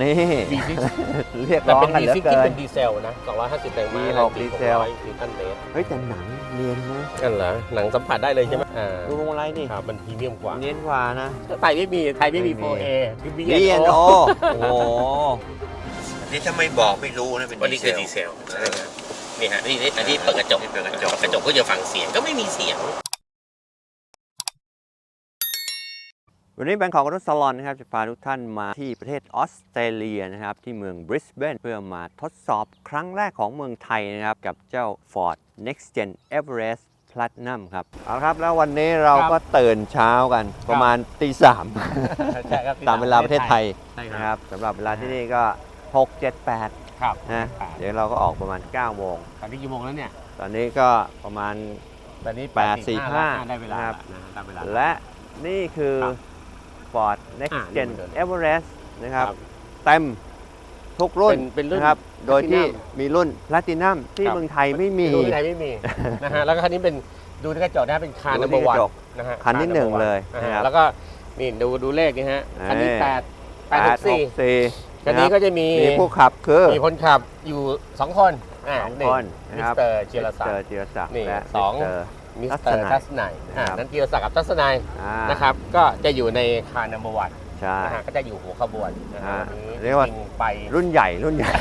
นี่ V6 เรียกแต่ร้องเป็นกันเหลือ V6 ที่เกิน เป็นดีเซลนะ 250แรงม้า V6 แรงตีดีเซล600นิวตันเมตรเฮ้ยแต่หนังเนียนนะนั่นเหรอหนังสัมผัสได้เลยใช่ไหมอ่าดูพวงมาลัยนี่ครับมันพรีเมียมกว่าเนียนกว่านะ ไทยไม่มีไทยไม่มี ไม่มี 4A คือ B B&O N O โอ้โหนี่ถ้าไม่บอกไม่รู้นะเป็นวันนี้คือดีเซลนะครับนี่ฮะนี่นี่อันนี้เปิดกระจกนี่เปิดกระจกกระจกก็จะฟังเสียงก็ไม่มีเสียง วันนี้แบงค์ของรถสลอนนะครับจะพาทุกท่านมาที่ประเทศออสเตรเลียนะครับที่เมืองบริสเบนเพื่อมาทดสอบครั้งแรกของเมืองไทยนะครับกับเจ้า Ford Next Gen Everest Platinum ครับเอาละครับแล้ววันนี้เราครับก็ตื่นเช้ากันประมาณตีสามใช่ครับตามเวลาประเทศไทยใช่นะคครับรับสำหรับเวลาที่นี่ก็ 6 7 8ครับนะเดี๋ยวเราก็ออกประมาณ9โมงตอนนี้กี่โมงแล้วเนี่ยตอนนี้ก็ประมาณตอนนี้แปดสี่ห้าได้เวลาครับนะได้เวลาและนี่คือครับ Ford Next อ่า Gen นี่เหมือนเดิม Everest นะครับครับ เต็มทุกรุ่นเป็นเป็นรุ่นนะครับ โดยที่ Platinum มีรุ่น Platinum ที่ครับ เมืองไทยไม่มีดูที่ไหนไม่มี นะฮะแล้วก็คันนี้เป็นดูที่กระจกนะเป็นคาร์ดูนัมที่เบอร์วันกระจก นะฮะคันที่หนึ่ง car number one เลยนะนะคฮะรับแล้วก็นี่ดูดูเลขนี่ฮะคันนี้เอ้ย แปดแปดหกสี่864คันนี้ก็จะมีมีผู้ขับคือมีคนขับอยู่สองคนอ่าสองหนึ่คนมินะครับสเตอร์จิรศักเจอดิ์จิรศักดิ์นี่และสอง มิสเตอร์ มิสเตอร์ทัทัศศนันัยยครัอ่าบนั้นจิรศักดิ์กับทัศนัยอ่านะครับ ก็จะอยู่ในคาร์นัมเบอร์วันใช่นะฮะก็จะอยู่หัวขบวนนะฮะอ่าวันนี้เรียกว่าจงไปรุ่นใหญ่รุ่นใหญ่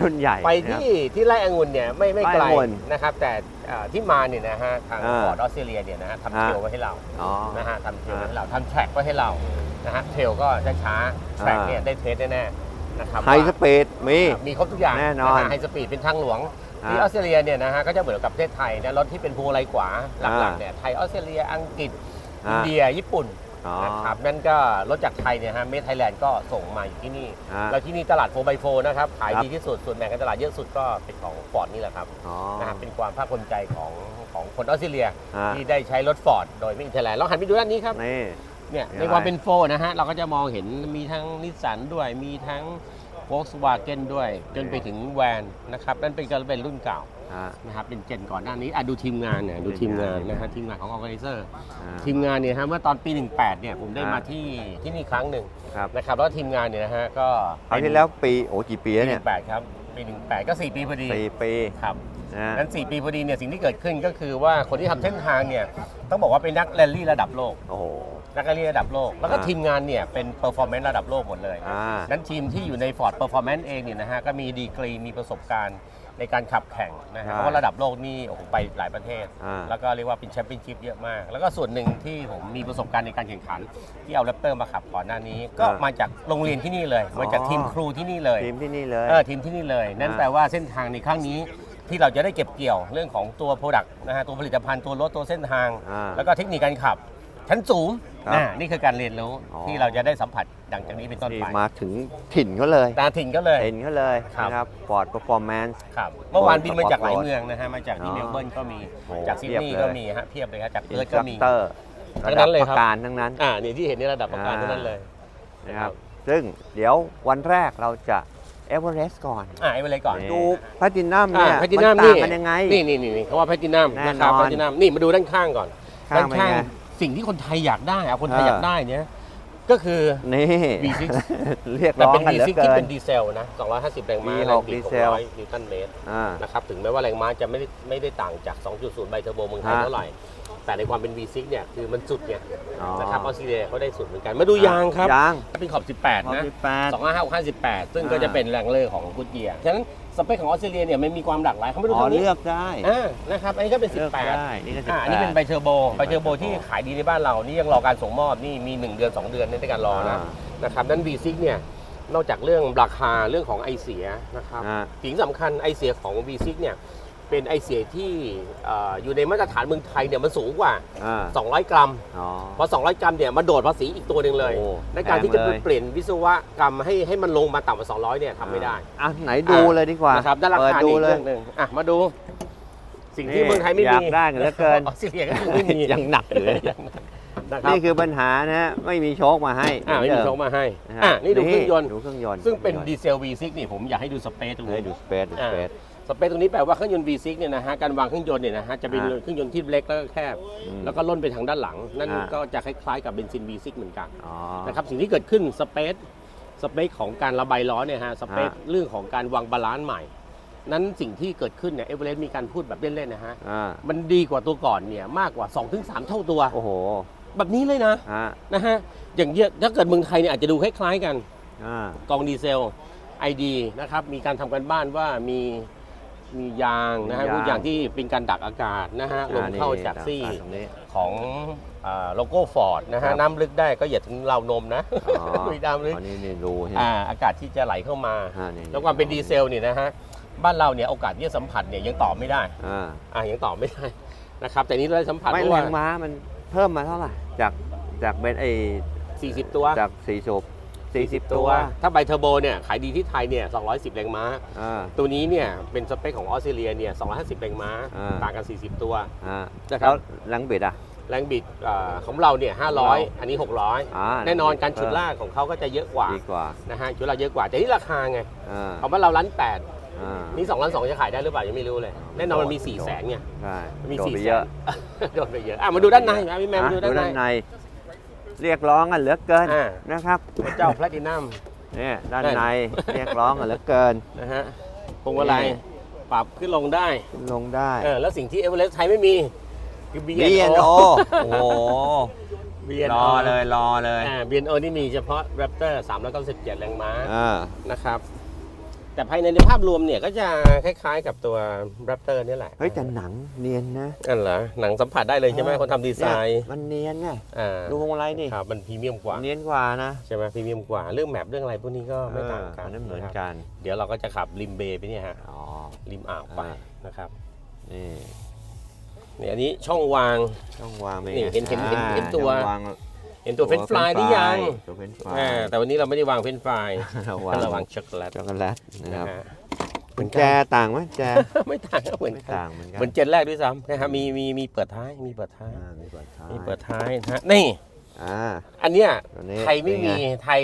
รุ่นใหญ่ ไปนะครับที่ที่ไร่องุ่นเนี่ยไม่ไม่ไกลไร่องุ่นนะครับ แต่อ่าที่มาเนี่ยนะฮะทางอ่าฟอร์ดออสเตรเลียเนี่ยนะฮะทำอ่าเทรลไว้ให้เราอ๋อนะฮะทำเทรลอ่าไว้ให้เราทำแทร็กไว้ให้เรานะฮะเทรลก็ช้าช้าๆแทร็กอ่าเนี่ยได้เทสแน่ๆนะครับไฮสปีดมีว่ามีครบทุกอย่างแน่นอนไฮสปีดเป็นทางหลวงอ่า ที่ออสเตรเลียเนี่ยนะฮะก็จะเหมือนกับประเทศไทยนะรถที่เป็นพวงมาลัยขวาหลักอ่าๆเนี่ยไทยออสเตรเลียอังกฤษอ่าอินเดียญี่ปุ่นอ๋อนะครับนั่นก็รถจากไทยเนี่ยฮะเมทไทยแลนด์ก็ส่งมาอยู่ที่นี่อ่าแล้วที่นี่ตลาดโฟบายโฟนะครับ ขายครับดีที่สุด ส่วนแบ่งการตลาดเยอะสุดก็เป็นของฟอร์ดนี่แหละครับอ๋อนะครับเป็นความภาคภูมิใจของของคนออสเตรเลียอ่าที่ได้ใช้รถฟอร์ดโดยไม่มีไทยแลนด์ลองหันไปดูด้านนี้ครับนี่เนี่ยมีอะไรในความเป็นโฟร์นะฮะเราก็จะมองเห็นมีทั้งนิสสันด้วยมีทั้ง Volkswagen ด้วย จนไปถึงแวนนะครับนั่นเป็นก็เป็นรุ่นเก่าอ่านะครับเป็นเจนก่อนหน้านี้อะดูทีมงานเนี่ยดูทีมงานนะฮะทีมงานของ Organizer อ่าทีมงานเนี่ยฮะเมื่อตอนปี 18เนี่ยผมได้อ่ามมาที่ที่นี่ครั้งหนึ่งครับนะครับแล้วทีมงานเนี่ยนะฮะก็คราวที่แล้วปีโอ้กี่ปีปีแล้วเนี่ย18ครับปี18ก็4ปีพอดีสี่ปีครับนะนั้น 4 ปีพอดีเนี่ยสิ่งที่เกิดขึ้นก็คือว่าคนที่ทำเส้นทางเนี่ยต้องบอกว่าเป็นนักแรลลี่ระดับโลก โอ้โห นักแรลลี่ระดับโลก แล้วก็อ่าทีมงานเนี่ยเป็นเปอร์ฟอร์แมนซ์ระดับโลกหมดเลยอ่านั้นทีมที่อยู่ใน Ford Performance เองเนี่ยนะฮะก็มีดีกรีมีประสบการณ์ในการขับแข่งนะฮะใช่เพราะว่าระดับโลกนี่โอ้โหไปหลายประเทศ อ่า แล้วก็เรียกว่าเป็นแชมเปี้ยนชิพเยอะมาก แล้วก็ส่วนหนึ่งที่ผมมีประสบการณ์ในการแข่งขัน ที่เอาแรปเตอร์มาขับก่อนหน้านี้ ก็อ่ามมาจากโรงเรียนที่นี่เลยมาจากอ๋อทีมครูที่นี่เลย ทีมที่นี่เลย เออทีมที่นี่เลยนั่นอ่าแปลว่าเส้นทางในครั้งนี้ที่เราจะได้เก็บเกี่ยวเรื่องของตัวโปรดักต์นะฮะตัวผลิตภัณฑ์ตัวรถตัวเส้นทาง อ่าแล้วก็เทคนิคการขับ ชั้นสูงครับนะนี่คือการเรียนรู้อ๋อ ที่เราจะได้สัมผัสดังจากนี้เป็นต้นที่ไปมาถึงถิ่นเขาเลยตาถิ่นก็เลยเห็นเขาเลยครับ นะครับ Ford Performance ครับเมื่อวานบินมาจากหลาย Ford เมืองนะฮะมาจากที่อ๋อเมลเบิร์นก็มีโอ้จากซิดนีย์เพียบเลย ก็มีฮะเพียบเลยครับจากอิเอินร์ธสก็ตรัมีคเตอร์ทั้ระงนั้ดับนเลยปครับระการทั้งนั้น อ่านี่ที่เห็นในระดับประการอ่า ทั้งนั้นเลยนะครับครับซึ่งเดี๋ยววันแรกเราจะเอเวอเรสต์ก่อนอ่าไอ้ไปเลยก่อนดูแพทินัมอ่าเนี่ยแพทินัมมันนี่ต่างกันยังไง นี่นี่นี่เขาว่าแพทินัมแน่นะครับนอน แพทินัมนี่มาดูด้านข้างก่อน ข้างด้านเป็นข้างไง สิ่งที่คนไทยอยากได้เอาคนไทยเออออยากได้เนี่ยก็คือ นี่ V6 เรียกแต่ร้องเป็น กันเหลือ V6 เกิที่เป็นนดีเซลนะ 250 แรงม้า V6 แรงบิดีดเซล 600นิวตันเมตรอ่า นะครับ ถึงแม้ว่าแรงม้าจะไม่ได้ไม่ได้ต่างจาก 2.0 ไบเทอร์โบเมืองไทยฮะ เท่าไหร่ แต่ในความเป็น V6 เนี่ยคือมันสุดเนี่ยอ๋อ นะครับออสเตรเลียเขาได้สุดเหมือนกันมาดูยางครับยางเป็นขอบ 18 นะแปด 255 58 ซึ่งก็อ่าจะเป็นแรงเลอร์ของกุดเยียร์ฉะนั้นสเปคของออสเตรเลียเนี่ยมันมีความหลากหลายเขาไม่ดูอ๋อทางนี้เลือกได้อ่านะครับอันนี้ก็เป็น เลือก18 ได้นี่ก็สิบอ่าแปอันนี้เป็นดไบเทอร์โบ ไบเทอร์โบที่ขายดีในบ้านเรา นี่ยังรอการส่งมอบ นี่มี 1 เดือน 2 เดือนในการรอนะอ่านะครับนั้น V6 เนี่ย นอกจากเรื่องราคา เรื่องของไอเสียนะครับ อ่า สิ่งสำคัญไอเสียของ V6 เนี่ย เป็นไอเสียที่เอ่ออยู่ในมาตรฐานเมืองไทยเนี่ยมันสูงกว่า อ่า200 กรัม อ๋อเพราะ200 กรัมเนี่ยมาโดดภาษีอีกตัวหนึ่งเลย โอ้ในการที่จะแพงเลย เปลี่ยนวิศวกรรมให้ให้มันลงมาต่ำกว่า 200 เนี่ยทำไม่ได้ อะไหนดูเลยดีกว่านะครับด้านราเปิดคาดูนี่อีกเลเรื่ย องหนึ่งอะ มาดู สิ่งที่เมืองไทยไม่อยามีกได้กันเหลือเกินออสเตรเลียก็คือไม่มียังหนักอยู่เลยนะครับนี่คือปัญหานะฮะไม่มีโชคมาให้อ่าไม่มีโชคมาให้นะฮะอะนี่ดูเครื่องยนต์ ดูเครื่องยนต์ซึ่งเป็นดีเซล V6 นี่ผมอยากให้ดูสเปซตรงให้นี้ดูสเปซดูสเปซส เปซตรงนี้แปลว่าเครื่องยนต์ V6 เนี่ยนะฮะการวางเครื่องยนต์เนี่ยนะฮะจะเป็นอ่าเครื่องยนต์ที่เล็กแล้วก็แคบ อืมแล้วก็ล่นไปทางด้านหลัง นั่นอ่า ก็จะคล้ายๆกับเบนซิน V6 เหมือนกันอ๋อ นะครับสิ่งที่เกิดขึ้นสเปซสเปคของการระบายล้อเนี่ยฮะสเปคฮะเรื่องของการวางบาลานซ์ใหม่ นั้นสิ่งที่เกิดขึ้นเนี่ยเอเวอเรสต์มีการพูดแบบเล่นๆนะฮะอ่ามันดีกว่าตัวก่อนเนี่ยมากกว่า 2-3 เท่าตัว โอ้โหแบบนี้เลยนะ ฮะนะฮะอย่างเยอะถ้าเกิดเมืองไทยเนี่ยอาจจะดูคล้ายๆกัน อ่ากองดีเซล ID นะครับมีการทำกันบ้านว่ามี มียางนะฮะมียาง พวกอย่างที่เป็นการดักอากาศนะฮะลมเข้าจากซี่ตรงนี้ ของอ่าโลโก้ฟอร์ดนะครัฮะบ น้ำลึกได้ก็อย่าถึงเรานมนะ อ๋อมีน้ำลึก อันนี้นี่รูใช่ไหมอ่าอากาศที่จะไหลเข้ามา อ่านี่แล้วความเป็นดีเซลเนี่ยนะฮะบ้านเราเนี่ยโอกาสที่จะสัมผัสเนี่ยยังตอบไม่ได้อ่าอ่ายังตอบไม่ได้นะครับแต่นี้เราได้สัมผัสไม่เพราะแรว่างม้ามันเพิ่มมาเท่าไหร่จากจากเป็นไอ้40 ตัวจากสี่สูบ สี่สิบตัว ถ้าไบเทอร์โบเนี่ยขายดีที่ไทยเนี่ย 210 แรงม้า อ่า ตัวนี้เนี่ยเป็นสเปคของออสเตรเลียเนี่ย 250 แรงม้า อ่า ต่างกัน 40 ตัว อ่านะครับ แล้วแรงบิดอะ แรงบิดอ่าของเราเนี่ยของเรา500 อันนี้ อ่า600 แน่นอนการฉุดลากของเขาก็จะเยอะกว่าดีกว่านะฮะฉุดลากเยอะกว่า แต่นี่ราคาไงอ่าเอาว่าเราล้านแปดอ่านี่2ล้านสองจะขายได้หรือเปล่ายังไม่รู้เลย แน่นอนมันมี4 0 0แสนไง ใช่มันมีโดดสี่ไปแสเยอะนโดนไปเยอะอะมาดูด้านในนะพี่แมนอะมาดูดูด้านด้านใน ใน เรียกร้องกันเหลือเกินอ่า นะครับพระเจ้าแพลตินัม เนี่ยด้านได้ในเรียกร้องกันเหลือเกิน นะฮะพวงมาลัยนี่ ปรับขึ้นลงได้ลงได้ เออแล้วสิ่งที่เอเวอเรสต์ไทยไม่มี คือ B&O B&O โอ้โห B&O รอเลยรอเลย อ่า B&O นี่มีเฉพาะ Raptor 397 แรงม้าอ่านะครับ แต่ภายในในภาพรวมเนี่ยก็จะคล้ายๆกับตัว Raptor นี่แหละเฮ้ยแต่หนังเนียนนะนั่นเหรอหนังสัมผัสได้เลยใช่ไหมเออคนทำดีไซน์เยมันเนียนไงอ่าดูพวงมาลัยดิครับมันพรีเมียมกว่าเนียนกว่านะใช่ไหมพรีเมียมกว่าเรื่องแมปเรื่องอะไรพวกนี้ก็ไม่ต่างกันเอออันนั้นเหมือนะครับกัน เดี๋ยวเราก็จะขับริมเบย์ไปเนี่ยฮะอ๋อริมอ่าวไปอ่านะครับนี่นี่อันนี้ช่องวางช่องวางเป็นนี่ไงเห็นเห็นเห็นอ่าเห็นตัวช่องวาง เห็นตัวเฟรนช์ฟรายหรือยังตัวเฟรนช์ฟรายอ่าแต่วันนี้เราไม่ได้วางเฟรนช์ฟรายเราเราวางวางช็อกโกแลตช็อกโกแลตนะครับนะฮะกุญแจต่างไหมแจ ไม่ต่างเหมือนไม่กันต่างเหมือนกันเหมือนเจนแรกด้วยซ้ำนะครับมีมีมีเปิดท้ายมีเปิดท้าย อ่ามีเปิดท้ายมีเปิดท้ายนะฮะนี่ อ่า อันเนี้ยตัวนี้ไทยไม่มีเป็นงไทย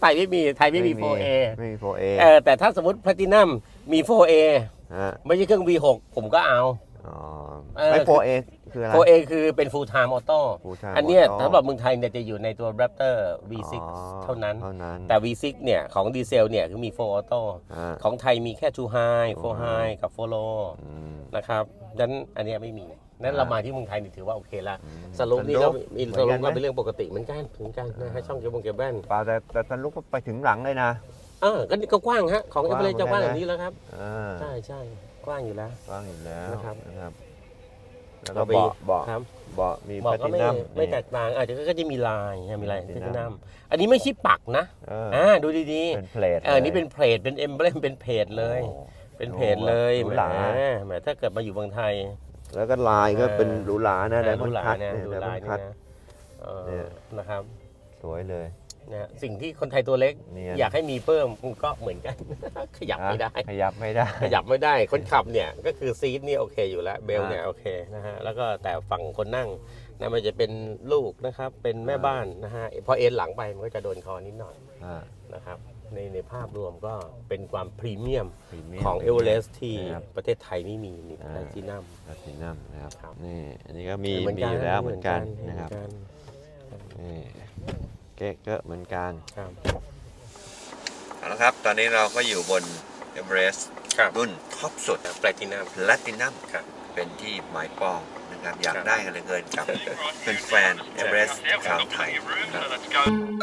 ไทยไม่มีไทยไม่มี 4A ไม่มี 4A เออแต่ถ้าสมมติแพลตินัมมี 4A ฮะไม่ใช่เครื่อง V6 ผมก็เอา อ๋อ เออ ไม่ 4A คืออะไร 4A คือเป็น full time auto Full time อันเนี้ย auto สำหรับเมืองไทยเนี่ยจะอยู่ในตัว Raptor V6 อ๋อเท่านั้น เท่านั้นแต่ V6 เนี่ยของดีเซลเนี่ยคือมี 4 auto อ่า ของไทยมีแค่2 high 4 Two high high กับ 4 low อืม นะครับดังนั้นอันเนี้ยไม่มีนั้นอ่าเรามาที่เมืองไทยนี่ถือว่าโอเคละอืมสรุปนี่ก็มีเหมืสอนรุกัปนไหม ก็เป็นเรื่องปกติเหมือนกันเหมือนกันนะฮะช่องเก็บบงเก็บแว่นเปล่าแต่แต่ทันลุกก็ไปถึงหลังเลยนะ เออก็นี่ก็กว้างฮะ ของกเอว้างเวอเรสต์จะกว้างเหมืแบอนกันนะบนี้แล้วครับอ่าใช่ใช่กว้างอยู่แล้วกว้างอยู่แล้วนะครับ นะครับ แล้วก็เราไปเบาะเบาะครับเบาะมีบอกแพก็ทิไม่นัม ไม่แตกต่างอาจจะก็จะมีลายนะมีลายแพทินัมอันนี้ไม่ใช่ปักนะเอออ่าดูดีเป็นเพลทๆเออนี่เป็นเพลทเป็นเอมเบลมเป็นเพจเลย โอ้ เป็นเพจเลยหรูหรา แหมแหมถ้าเกิดมาอยู่เมืองไทย แล้วก็ลายก็เป็นเออหรูหรานะเอไดอมอนดูด์ลาคัยตนะเนี่ยดูไดมลาอยนด์นี่คัตนะเออเนี่ย นะครับ สวยเลย นะสิ่งที่คนไทยตัวเล็ก เนียน อยากให้มีเพิ่มก็เหมือนกัน ขยับไม่ได้ ขยับไม่ได้ ขยับไม่ได้คนขับเนี่ยก็คือซีทนี่โอเคอยู่แล้วเบลอ่าเนี่ยโอเคนะฮะแล้วก็แต่ฝั่งคนนั่งนะมันจะเป็นลูกนะครับเป็นแม่อ่า บ้านนะฮะพอเอ็นหลังไปมันก็จะโดนคอนิดหน่อยอ่า นะครับในในภาพรวมก็เป็นความพรีเมียมพรีเมียมของเอเวอเรสต์ที่นะครับประเทศไทยไม่มีนี่อ่าไทที่นั่มแพทินัมนะครับครับ นี่อันนี้ก็มีเหมือนมีกันอยู่แล้วเหมือนกันนะครับเหมือนี่เก๊ะ เกอะเหมือนกันครับเอาละครับ ตอนนี้เราก็อยู่บนเอเวอเรสต์ครับรุ่นท็อปสุดแปลตินัมแพลตินัมครับเป็นที่หมายปองนะครับอยากครับได้กันเหลยเกินกับเป็นแฟนเอเวอเรสต์ชาวไทยนะครับ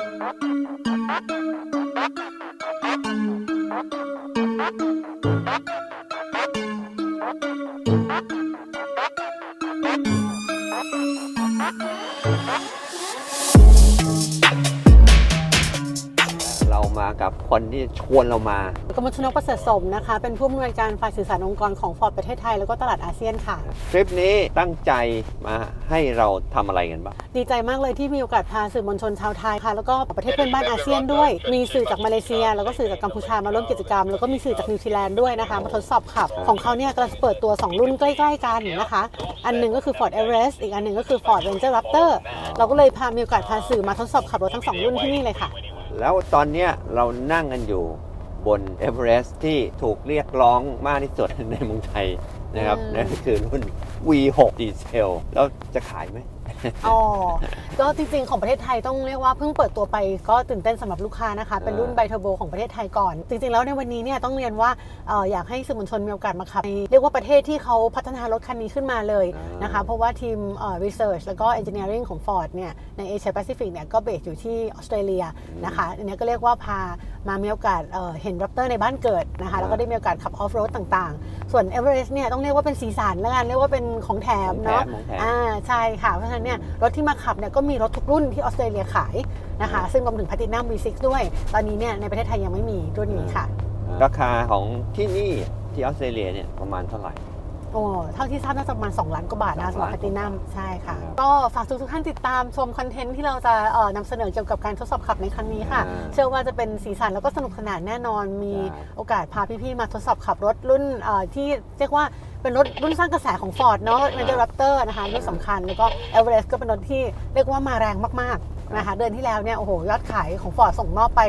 กับคนที่ชวนเรามากมลชนกประเสริฐสมนะคะ เป็นผู้อำนวยการฝ่ายสื่อสารองค์กรของฟอร์ดประเทศไทย แล้วก็ตลาดอาเซียนค่ะ ทริปนี้ตั้งใจมาให้เราทำอะไรกันบ้าง ดีใจมากเลยที่มีโอกาสพาสื่อมวลชนชาวไทยค่ะ แล้วก็ประเทศเพื่อนบ้านอาเซียนด้วย มีสื่อจากมาเลเซีย แล้วก็สื่อจากกัมพูชามาร่วมกิจกรรม แล้วก็มีสื่อจากนิวซีแลนด์ด้วยนะคะ มาทดสอบขับ ของเขาเนี่ยกำลังจะเปิดตัว 2 รุ่นใกล้ๆกันนะคะ อันหนึ่งก็คือ Ford Everest อีกอันหนึ่งก็คือ Ford Ranger Raptor เราก็เลยพามีโอกาสพาสื่อมาทดสอบขับรถทั้งสองรุ่นที่นี่เลยค่ะ แล้วตอนเนี้ยเรานั่งกันอยู่บนเอเวอเรสต์ที่ถูกเรียกร้องมากที่สุดในเมืองไทยนะครับอืมนั่นคือรุ่น V6 ดีเซลแล้วจะขายไหม อ๋อ ก็จริงๆ ของประเทศไทยต้องเรียกว่าเพิ่งเปิดตัวไปก็ตื่นเต้นสำหรับลูกค้านะคะ เป็นรุ่นไบเทอร์โบของประเทศไทยก่อน จริงๆ แล้วในวันนี้เนี่ยต้องเรียนว่าเอ่ออยากให้สื่อมวลชนมีโอกาสมาขับในเรียกว่าประเทศที่เขาพัฒนารถคันนี้ขึ้นมาเลยนะคะ เพราะว่าทีมเอ่อ research แล้วก็ engineering ของ Ford เนี่ยในเอเชียแปซิฟิกเนี่ยก็เบสอยู่ที่ออสเตรเลียนะคะอันนี้ก็เรียกว่าพามามีโอกาสเอ่อเห็นรัปเตอร์ในบ้านเกิดนะคะแล้วก็ได้มีโอกาสขับออฟโรดต่างๆ ส่วน Everest เนี่ยต้องเรียกว่าเป็นสีสันแล้วกันเรียกว่าเป็นของแถมเนาะของแถม อ่าใช่ค่ะ เพราะฉะนั้นเนี่ยรถที่มาขับเนี่ยก็มีรถทุกรุ่นที่ออสเตรเลียขายนะคะ ซึ่งรวมถึง Platinum V6 ด้วย ตอนนี้เนี่ยในประเทศไทยยังไม่มีรุ่นนี้ค่ะ ราคาของที่นี่ที่ออสเตรเลียเนี่ยประมาณเท่าไหร่ โอ้เท่าที่ทราบน่าจะประมาณ 2 ล้านกว่าบาทนะสำหรับสองล้าน Platinum ใช่ค่ะครับก็ฝากทุกๆท่านติดตามชมคอนเทนต์ที่เราจะเอ่อนำเสนอเกี่ยวกับการทดสอบขับในครั้งนี้ค่ะ อ่าเชื่อว่าจะเป็นสีสันแล้วก็สนุกสนานแน่นอน มีใช่ โอกาสพาพี่ๆมาทดสอบขับรถรุ่นเอ่อที่เรียกว่าเป็นรถรุ่นสร้างกระแสของ Ford เนาะ Ranger Raptor นะคะรุ่นสำคัญแล้วก็ Everest ก็เป็นรถที่เรียกว่ามาแรงมากๆ นะคะเดือนที่แล้วเนี่ยโอ้โหยอดขายของ Ford ส่งมอบไป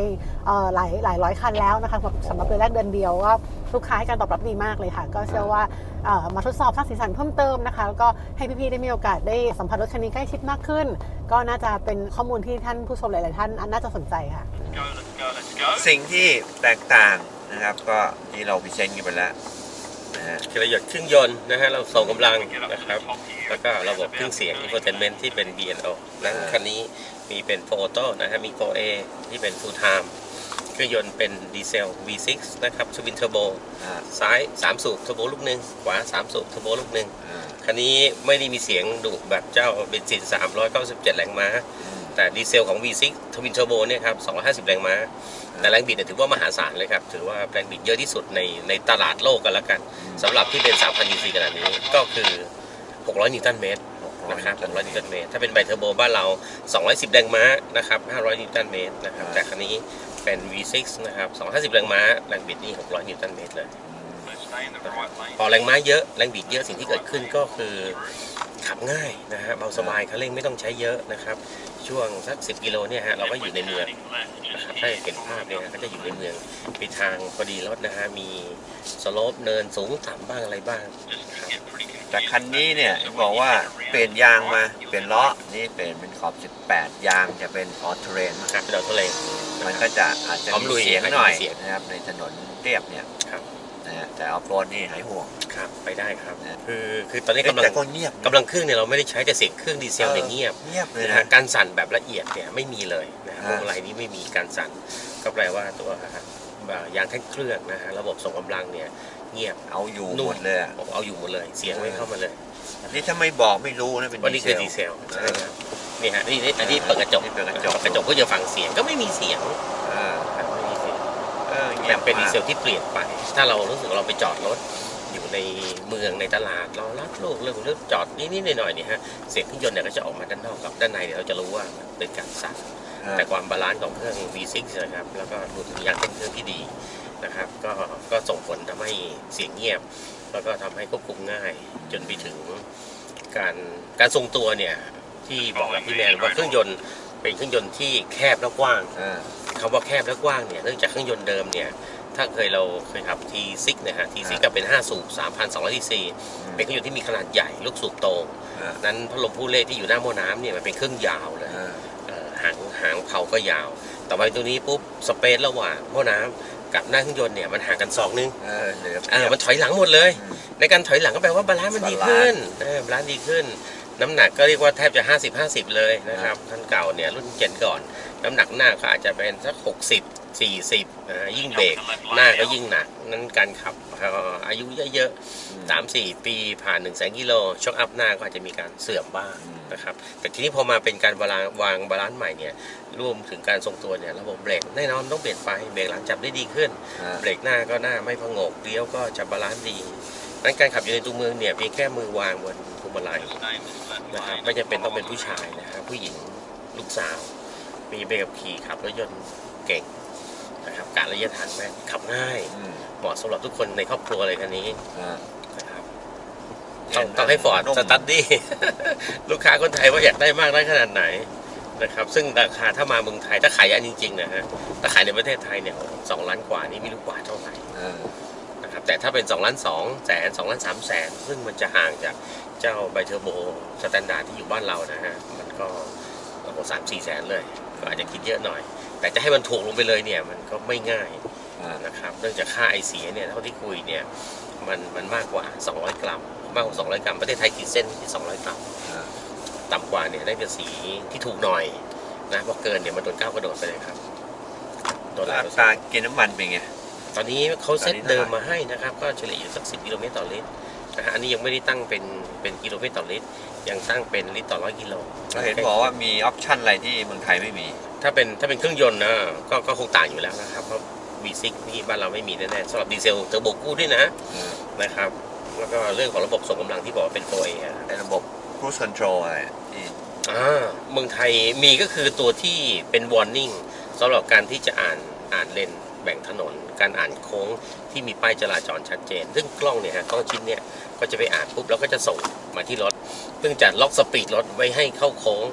เอ่อหลายหลายร้อยคันแล้วนะคะสำหรับสำหรับเดือนแรกเดือนเดียวว่าลูกค้าให้การตอบรับดีมากเลยค่ะ ก็เชื่อว่าเอ่อมาทดสอบสร้างสีสันเพิ่มเติมนะคะแล้วก็ให้พี่ๆได้มีโอกาสได้สัมผัสรถคันนี้ใกล้ชิดมากขึ้น ก็น่าจะเป็นข้อมูลที่ท่านผู้ชมหลายๆท่านน่าจะสนใจค่ะ สิ่งที่แตกต่างนะครับก็ที่เราพิเศษกันไปแล้วนะฮะคือระยะเครื่องยนต์นะฮะเราส่งกำลังนะครับ แล้วก็ระบบเครื่องเสียง infotainment ที่เป็น B&O นั้นคันนี้ มีเป็นโฟโต้นะฮะมี 4A ที่เป็น full time เครื่องยนต์เป็นดีเซล V6 นะครับทวินเทอร์โบอ่าซ้าย 3 สูบเทอร์โบลูกหนึ่งขวา 3 สูบเทอร์โบลูกหนึ่งอ่าคันนี้ไม่ได้มีเสียงดุแบบเจ้าเบนซิน 397 แรงม้าแต่ดีเซลของ V6 ทวินเทอร์โบเนี่ยครับ 250 แรงม้า แต่แรงบิดเนี่ยถือว่ามหาศาลเลยครับ ถือว่าแรงบิดเยอะที่สุดในในตลาดโลกกันแล้วกัน สำหรับที่เป็น 3,000 cc ขนาดนี้ก็คือ 600 นิวตันเมตร นะครับ600นิวตันเมตร ถ้าเป็นไบเทอร์โบบ้านเรา 210 แรงม้านะครับ 500 นิวตันเมตรนะครับ แต่คันนี้เป็น V6 นะครับ 250 แรงม้า แรงบิดนี่ 600 นิวตันเมตรเลย พอแรงม้าเยอะ แรงบิดเยอะ สิ่งที่เกิดขึ้นก็คือขับง่ายนะฮะ เบาสบายคันเร่งไม่ต้องใช้เยอะนะครับ ช่วงสัก 10 กิโลเนี่ยฮะ เราก็อยู่ในเมืองนะครับถ้าเห็นภาพเนี่ยก็จะอยู่ในเมืองมีทางพอดีรถนะฮะ มีสโลปเนินสูงต่ำบ้างอะไรบ้างนะครับ แต่คันนี้เนี่ยบอกว่าเปลี่ยนยางมาเปลี่ยนล้อนี่เปลี่ยนเป็นขอบ 18 ยางจะเป็นออ t เทรนครับเป็นดาวทะเลมันก็จะอาจจะพร้อมลุมียเสียงหน่อยมีเสียงนะครับในถนนเรียบเนี่ยครับนะฮะแต่ออฟโรดนี่หายห่วงครับไปได้ครับนะคือคือตอนนี้เอ๊ะกำลังแต่ก็เงียบกำลังเครื่องเนี่ยเราไม่ได้ใช้แต่เสียงเครื่องดีเซลเนี่ยเงียบเงียบเลยนะนะฮะการสั่นแบบละเอียดเนี่ยไม่มีเลยนะฮะอ่าพวงมาลัยนี้ไม่มีการสั่นก็แปลว่าตัวอ่ายางแท่นเครื่องนะฮะระบบส่งกำลังเนี่ย เงียบเอาอยู่นุ่หมดเลยอะเอาอยู่หมดเลย เสียงไม่เข้ามาเลย นี่ถ้าไม่บอกไม่รู้นะเป็นว่านี่คือดีดีเซเซลลใช่ครับนี่ฮะนี่นี่อันนี้เปิดกระจกนี่เปิดกระจกกระจกก็จะฟังเสียงก็ไม่มีเสียงเออครับไม่มีเสียงเออเงีแต่ยบเป็นดีมากเซลที่เปลี่ยนไป ถ้าเรารู้สึกเราไปจอดรถอยู่ในเมืองในตลาดเรารับลูกเรื่องเรื่องจอดนิดๆหน่อยๆเนี่ยฮะเสียงเครื่องยนต์เนี่ยก็จะออกมาด้านนอกกับด้านในเนี่ยเราจะรู้ว่ามันเป็นการสั่นเออแต่ความบาลานซ์ของเครื่อง V6 นะครับแล้วก็รวมถึงยางเป็นเครื่องที่ดี นะครับ ก็ก็ส่งผลทำให้เสียงเงียบ แล้วก็ทำให้ควบคุมง่าย จนไปถึงการการทรงตัวเนี่ยที่บอกกับพี่แมนว่าเครื่องยนต์เป็นเครื่องยนต์ที่แคบและกว้างเออคำว่าแคบและกว้างเนี่ยเนื่องจากเครื่องยนต์เดิมเนี่ยถ้าเคยเราเคยขับ T6 นะฮะ T6 ก็เป็น 5 สูบ 3,200 cc เป็นเครื่องยนต์ที่มีขนาดใหญ่ลูกสูบโตเออนั้นพัดลมผู้เล่ที่อยู่หน้าโมอน้ำเนี่ยมันเป็นเครื่องยาวเลยเออเอ่อหางหางเผาก็ยาว แต่ว่าตัวนี้ปุ๊บสเปซระหว่างหม้อน้ำ กับหน้าเครื่องยนต์เนี่ยมันห่างกันศอกนึงเออเหลืออ่ามันถอยหลังหมดเลยอืมในการถอยหลังก็แปลว่าบาลานซ์มันดีขึ้นเออบาลานซ์ดีขึ้น น้ำหนักก็เรียกว่าแทบจะ 50 50 เลยนะครับท่านเก่าเนี่ยรุ่นเจนก่อน น้ำหนักหน้าก็อาจจะเป็นสัก 60 40อ่ายิ่งเบรกหน้าก็ยิ่งหนักนั้นการขับเอ่ออายุเยอะๆสามสี่ปีผ่าน1นึ่งแสนกิโลช็อคอัพหน้าก็อาจจะมีการเสื่อมบ้างนะครับแต่ทีนี้พอมาเป็นการวางวางบาลานซ์ใหม่เนี่ยรวมถึงการทรงตัวเนี่ยระบบเบรกแน่นอนต้องเปลี่ยนไปเบรกหลังจับได้ดีขึ้นเออเบรกหน้าก็หน้าไม่พะงกเลี้ยวก็จะบาลานซ์ดีนั้นการขับอยู่ในตัวเมืองเนี่ยเพียงแค่มือวางบนพวงมาลัยนะครับไม่จำเป็นต้องเป็นผู้ชายนะครับผู้หญิงลูกสาว มีใบขับขี่ขับรถยนต์เก่ง นะครับการระยะทางแม่นขับง่ายอืมเหมาะสำหรับทุกคนในครอบครัวเลยคันนี้เออนะครับต้องต้องให้ฟอร์ดสตัดดี้ ลูกค้าคนไทยว่าอยากได้มากได้ขนาดไหนนะครับ ซึ่งราคาถ้ามาเมืองไทยถ้าขายอันจริงๆนะฮะถ้าขายในประเทศไทยเนี่ยสองล้านกว่านี่ไม่รู้กว่าเท่าไหร่เออนะครับแต่ถ้าเป็น2ล้าน2แสน2ล้าน3แสนซึ่งมันจะห่างจากเจ้าไบเทอร์โบสแตนดาร์ดที่อยู่บ้านเรานะฮะ มันก็โอ้โหสามสี่แสนเลย ก็อาจจะคิดเยอะหน่อย แต่จะให้มันถูกลงไปเลยเนี่ยมันก็ไม่ง่ายอ่านะครับเนื่องจากค่าไอเสียเนี่ยเท่าที่คุยเนี่ยมันมันมากกว่า 200 กรัม มากกว่า 200 กรัมประเทศไทยขีดเส้นที่ 200 กรัมอ่าต่ำกว่าเนี่ยได้เป็นสีที่ถูกหน่อยนะเพราะเกินเนี่ยมันโดนก้าวกระโดดไปเลยครับโดนหแล้วลายอัเปอร์ตเซ็รานต์กินน้ำมันเป็นไงตอนนี้เขาเซตตอนนี้เดิมเท่าไหร่มาให้นะครับ ก็เฉลี่ยอยู่สัก 10 กิโลเมตรต่อลิตรนะฮะอันนี้ยังไม่ได้ตั้งเป็นเป็นกิโลเมตรต่อลิตรยังตั้งเป็นลิตรต่อร้อยกิโลเราเห็นบอกว่ามีออปชั่นอะไรที่เมืองไทยไม่มี ถ้าเป็นถ้าเป็นเครื่องยนต์นะก็ก็คงต่างอยู่แล้วนะครับเพราะ V6 นี่บ้านเราไม่มีแน่ๆสำหรับดีเซลเทอร์โบคู่ด้วยนะอ่านะครับ แล้วก็เรื่องของระบบส่งกำลังที่บอกว่าเป็น 4A อะในระบบ cruise control อะไรที่อ่าเมืองไทยมีก็คือตัวที่เป็น warning สำหรับการที่จะอ่านอ่านเลนแบ่งถนน การอ่านโค้งที่มีป้ายจราจรชัดเจน ซึ่งกล้องเนี่ยฮะกล้องชิ้นเนี่ยก็จะไปอ่านปุ๊บแล้วก็จะส่งมาที่รถเพื่อจะล็อกสปีดรถไว้ให้เข้าโค้ง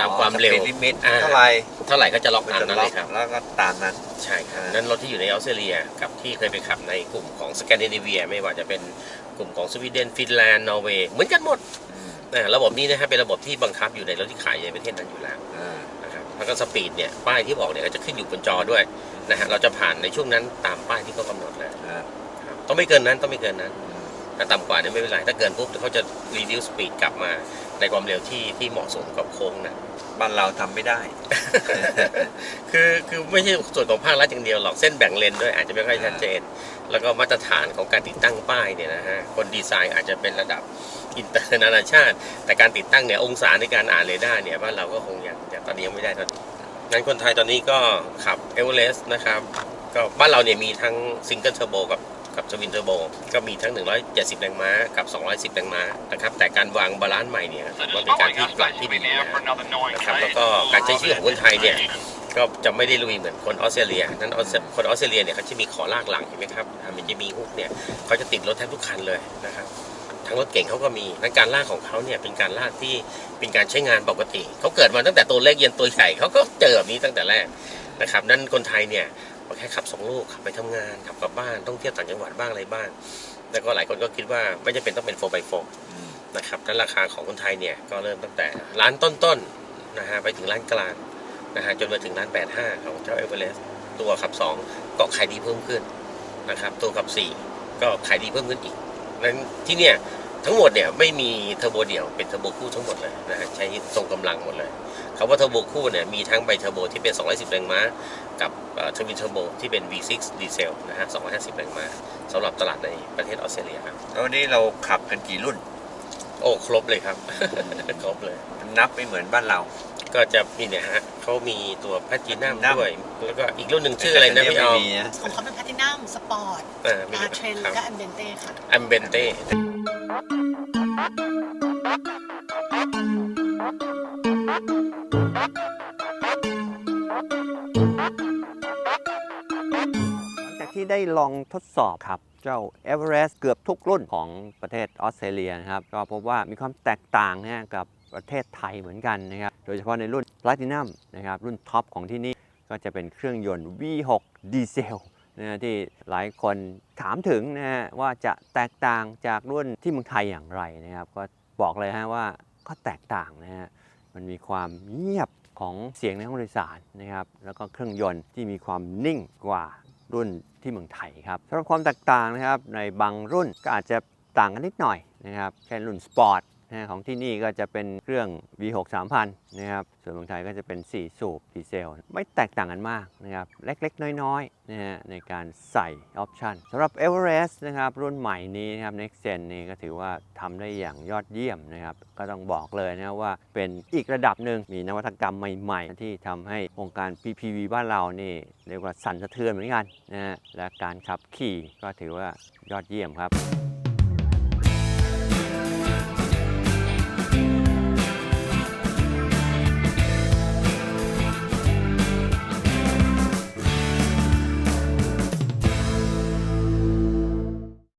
ตามความเร็วลิมิตอ่าเท่าไหร่เท่าไหร่ก็จะล็อกมันตามจะนั้นล็เลอกยครับแล้วก็ตามนั้นใช่ครับอ่านั้นรถที่อยู่ในออสเตรเลียกับที่เคยไปขับในกลุ่มของสแกนดิเนเวีย ไม่ว่าจะเป็นกลุ่มของสวีเดนฟินแลนด์นอร์เวย์เหมือนกันหมดอืมนะระบบนี้นะครับเป็นระบบที่บังคับอยู่ในรถที่ขายในประเทศนั้นอยู่แล้วอ่านะครับแล้วก็สปีดเนี่ยป้ายที่บอกเนี่ยก็จะขึ้นอยู่บนจอด้วยนะฮะเราจะผ่านในช่วงนั้นตามป้ายที่เขากำหนดเลยอ่าครับต้องไม่เกินนั้นต้องไม่เกินนั้นอืมถ้าต่ำกว่าเนี่ยไม่เป็นไร ถ้าเกินปุ๊บเขาจะ reduce speed กลับมา ในความเร็วที่ที่เหมาะสมกับโค้งนะบ้านเราทำไม่ได้ คือคือไม่ใช่ส่วนของภาครัฐอย่างเดียวหรอกเส้นแบ่งเลนด้วยอาจจะไม่ค่อยชัดเจน แล้วก็มาตรฐานของการติดตั้งป้ายเนี่ยนะฮะคนดีไซน์อาจจะเป็นระดับอินเตอร์นานาชาติ แต่การติดตั้งเนี่ยองศาในการอ่านเรดาร์เนี่ยบ้านเราก็คงยังยังตอนนี้ยังไม่ได้ตอนนี้งั้นคนไทยตอนนี้ก็ขับเอเวอเรสต์นะครับก็บ้านเราเนี่ยมีทั้งซิงเกิลเทอร์โบกับ กับทวินเทอร์โบก็มีทั้ง 170 แรงม้ากับ 210 แรงม้านะครับ แต่การวางบาลานซ์ใหม่เนี่ยถือว่าเป็นการที่ปรับที่ดีนะนะครับ แล้วก็การใช้ชื่อของคนไทยเนี่ยก็จะไม่ได้ลุยเหมือนคนออสเตรเลีย นั้นออสเตรคนออสเตรเลียเนี่ยเขาจะมีขอลากหลังเห็นไหมครับอ่ามันจะมีฮุกเนี่ยเขาจะติดรถแทบทุกคันเลยนะครับทั้งรถเก่งเขาก็มีนั้นการลากของเขาเนี่ยเป็นการลากที่เป็นการใช้งานปกติ เขาเกิดมาตั้งแต่ตัวเล็กยันตัวใหญ่เขาก็เจอแบบนี้ตั้งแต่แรกนะครับ นั้นคนไทยเนี่ยก็ แค่ขับส่งลูกขับไปทำงานขับกลับบ้านต้องเที่ยวต่างจังหวัดบ้างอะไรบ้าง แล้วก็หลายคนก็คิดว่าไม่จำเป็นต้องเป็น 4x4 อืมนะครับนั้นราคาของคนไทยเนี่ยก็เริ่มตั้งแต่ร้านต้นๆนะฮะไปถึงร้านกลางนะฮะจนมาถึงร้าน85 ของเจ้าเอเวอเรสต์ตัวขับ 2 ก็ขายดีเพิ่มขึ้นนะครับตัวขับ 4 ก็ขายดีเพิ่มขึ้นอีกนั้นที่เนี่ยทั้งหมดเนี่ยไม่มีเทอร์โบเดี่ยวเป็นเทอร์โบคู่ทั้งหมดเลยนะฮะใช้ทรงกำลังหมดเลย คำว่าเทอร์โบคู่เนี่ยมีทั้งใบเทอร์โบที่เป็น 210 แรงม้า กับเทอร์บินเทอร์โบที่เป็น V6 ดีเซลนะฮะ 250 แรงม้าสำหรับตลาดในประเทศออสเตรเลียครับแล้ววันนี้เราขับกันกี่รุ่น โอ้ครบเลยครับ ครบเลย นับไม่เหมือนบ้านเรา ก็จะมีเนี่ยฮะเขามีตัวแพทินัม Platinum ด้วย แล้วก็อีกรุ่นหนึ่งชื่ออะไรนะแต่พี่ออมมีนะของเขาเป็นแพทินัมสปอร์ตอ่ามีอาเทรนคแล้รัวบก็แอมเบนเต้ค่ะแอมเบนเต้ห ลังจากที่ได้ลองทดสอบครับเจ้า Everest เกือบทุกรุ่นของประเทศออสเตรเลียนะครับ ก็พบว่ามีความแตกต่างนะฮะกับประเทศไทยเหมือนกันนะครับ โดยเฉพาะในรุ่น Platinum นะครับ รุ่นท็อปของที่นี่ก็จะเป็นเครื่องยนต์ V6 ดีเซลนะฮะที่หลายคนถามถึงนะฮะว่าจะแตกต่างจากรุ่นที่เมืองไทยอย่างไรนะครับ ก็บอกเลยฮะว่าก็แตกต่างนะฮะ มันมีความเงียบของเสียงในห้องโดยสารนะครับ แล้วก็เครื่องยนต์ที่มีความนิ่งกว่ารุ่นที่เมืองไทยครับสำหรับความแตกต่างนะครับในบางรุ่นก็อาจจะต่างกันนิดหน่อยนะครับเช่นรุ่นสปอร์ต นะของที่นี่ก็จะเป็นเครื่อง V6 3000นะครับ ส่วนเมืองไทยก็จะเป็น 4 สูบดีเซล ไม่แตกต่างกันมากนะครับ เล็กๆ น้อยๆนะฮะในการใส่ออปชันสำหรับ Everest นะครับรุ่นใหม่นี้นะครับ Next Gen นี่ก็ถือว่าทำได้อย่างยอดเยี่ยมนะครับ ก็ต้องบอกเลยนะว่าเป็นอีกระดับหนึ่งมีนวัตกรรมใหม่ๆ ที่ทำให้วงการ PPV บ้านเรานี่เรียกว่าสั่นสะเทือนเหมือนกันนะฮะและการขับขี่ก็ถือว่ายอดเยี่ยมครับ